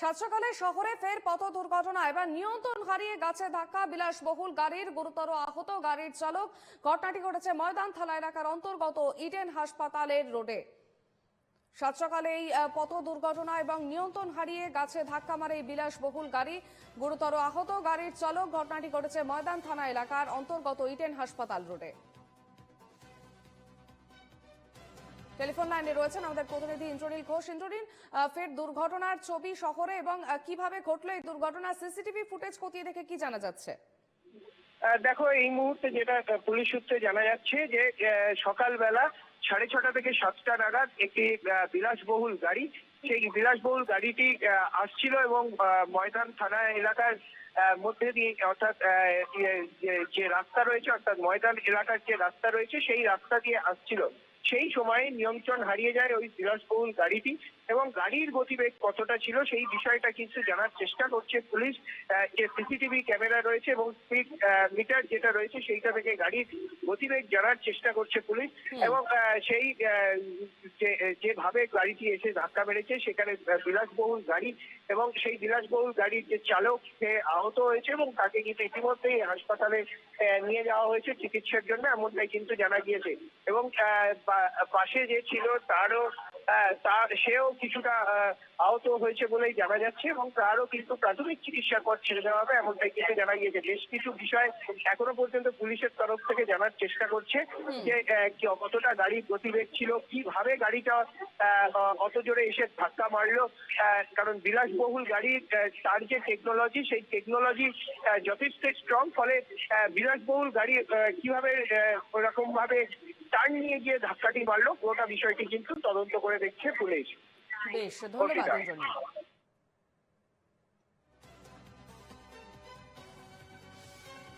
সাত সকালে শহরে ফের পথ দুর্ঘটনা। এবার নিয়ন্ত্রণ হারিয়ে গাছে ধাক্কা, বিলাসবহুল গাড়ির গুরুতর আহত গাড়ির চালক। ঘটনাটি ঘটেছে ময়দান থানা এলাকার অন্তর্গত ইডেন হাসপাতালের রোডে। সাত সকালে এই পথ দুর্ঘটনা এবং নিয়ন্ত্রণ হারিয়ে গাছে ধাক্কা মারে এই বিলাসবহুল গাড়ি। গুরুতর আহত গাড়ির চালক। ঘটনাটি ঘটেছে ময়দান থানা এলাকার অন্তর্গত ইডেন হাসপাতাল রোডে। টেলিফোন লাইনে রয়েছেন আমাদের প্রতিনিধি ইন্দ্রনীল ঘোষ। ইন্দ্রনীল ফের দুর্ঘটনার ছবি শহরে এবং কীভাবে ঘটলো এই দুর্ঘটনা সিসিটিভি ফুটেজ খতিয়ে দেখে কি জানা যাচ্ছে? দেখো, এই মুহূর্তে যেটা পুলিশ সূত্রে জানা যাচ্ছে যে সকালবেলা সাড়ে ছটা থেকে সাতটা নাগাদ একটি বিলাসবহুল গাড়ি, সেই বিলাসবহুল গাড়িটি আসছিল এবং ময়দান থানা এলাকার মধ্যে দিয়ে অর্থাৎ যে রাস্তা রয়েছে, অর্থাৎ ময়দান এলাকার যে রাস্তা রয়েছে, সেই রাস্তা দিয়ে আসছিল। সেই সময়ে নিয়ন্ত্রণ হারিয়ে যায় ওই বিলাসবহুল গাড়িটি এবং গাড়ির গতিবেগ কতটা ছিল সেই বিষয়টা কিন্তু জানার চেষ্টা করছে পুলিশ। যে সিসিটিভি ক্যামেরা রয়েছে এবং স্পিড মিটার যেটা রয়েছে সেইটা থেকে গাড়ির গতিবেগ জানার চেষ্টা করছে পুলিশ এবং সেই যেভাবে গাড়িটি এসে ধাক্কা মেরেছে সেখানে বিলাসবহুল গাড়ি এবং সেই বিলাসবহুল গাড়ির যে চালক সে আহত হয়েছে এবং তাকে কিন্তু ইতিমধ্যেই হাসপাতালে নিয়ে যাওয়া হয়েছে চিকিৎসার জন্য এমনটাই কিন্তু জানা গিয়েছে। এবং পাশে যে ছিল তারও আহ, তার সেও কিছুটা আহত হয়েছে বলেই জানা যাচ্ছে এবং তারও কিন্তু প্রাথমিক চিকিৎসা পর ছেড়ে দেওয়া হবে এমনটাই কিন্তু জানা গিয়েছে। বেশ কিছু বিষয় এখনও পর্যন্ত পুলিশের তরফ থেকে জানার চেষ্টা করছে যে কতটা গাড়ির গতিবেগ ছিল কীভাবে গাড়িটা অত জোরে এসে ধাক্কা মারলো কারণ বিলাসবহুল গাড়ির তার যে টেকনোলজি সেই টেকনোলজি যথেষ্ট স্ট্রং ফলে বিলাসবহুল গাড়ি কীভাবে ওরকম ভাবে টার্ন নিয়ে গিয়ে ধাক্কাটি মারলো গোটা বিষয়টি কিন্তু তদন্ত করে দেখছে পুলিশ। বেশ ধন্যবাদ